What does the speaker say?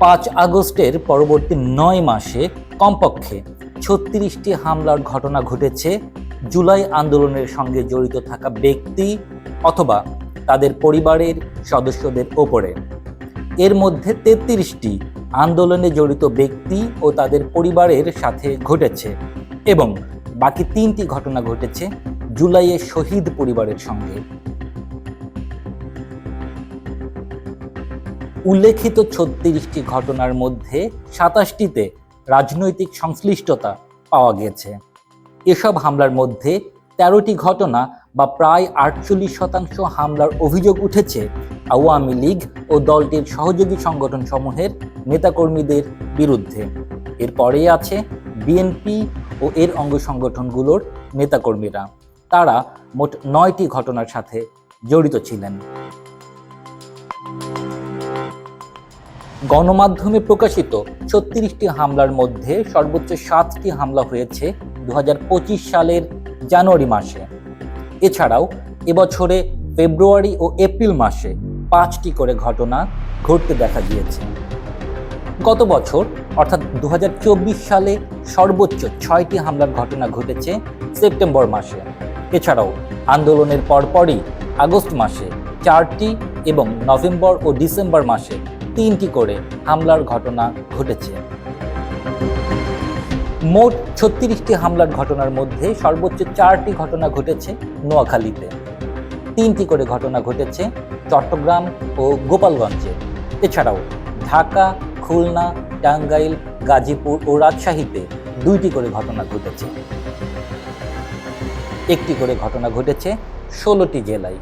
পাঁচ আগস্টের পরবর্তী নয় মাসে কমপক্ষে ছত্রিশটি হামলার ঘটনা ঘটেছে, জুলাই আন্দোলনের সঙ্গে জড়িত থাকা ব্যক্তি অথবা তাদের পরিবারের সদস্যদের ওপরে। এর মধ্যে তেত্রিশটি আন্দোলনে জড়িত ব্যক্তি ও তাদের পরিবারের সাথে ঘটেছে এবং বাকি তিনটি ঘটনা ঘটেছে জুলাইয়ে শহীদ পরিবারের সঙ্গে। উল্লেখিত ছত্রিশটি ঘটনার মধ্যে সাতাশটিতে রাজনৈতিক সংশ্লিষ্টতা পাওয়া গেছে। এসব হামলার মধ্যে তেরোটি ঘটনা বা প্রায় আটচল্লিশ শতাংশ হামলার অভিযোগ উঠেছে আওয়ামী লীগ ও দলটির সহযোগী সংগঠন সমূহের নেতাকর্মীদের বিরুদ্ধে। এরপরেই আছে বিএনপি ও এর অঙ্গ সংগঠনগুলোর নেতাকর্মীরা। তারা মোট নয়টি ঘটনার সাথে জড়িত ছিলেন। গণমাধ্যমে প্রকাশিত ছত্রিশটি হামলার মধ্যে সর্বোচ্চ সাতটি হামলা হয়েছে দু হাজার পঁচিশ সালের জানুয়ারি মাসে। এছাড়াও এবছরে ফেব্রুয়ারি ও এপ্রিল মাসে পাঁচটি করে ঘটনা ঘটতে দেখা গিয়েছে। গত বছর, অর্থাৎ দু হাজার চব্বিশ সালে সর্বোচ্চ ছয়টি হামলার ঘটনা ঘটেছে সেপ্টেম্বর মাসে। এছাড়াও আন্দোলনের পরপরই আগস্ট মাসে চারটি এবং নভেম্বর ও ডিসেম্বর মাসে তিনটি করে হামলার ঘটনা ঘটেছে। মোট ছত্রিশটি হামলার ঘটনার মধ্যে সর্বোচ্চ চারটি ঘটনা ঘটেছে নোয়াখালীতে। তিনটি করে ঘটনা ঘটেছে চট্টগ্রাম ও গোপালগঞ্জে। এছাড়াও ঢাকা, খুলনা, টাঙ্গাইল, গাজীপুর ও রাজশাহীতে দুইটি করে ঘটনা ঘটেছে। একটি করে ঘটনা ঘটেছে ষোলোটি জেলায়।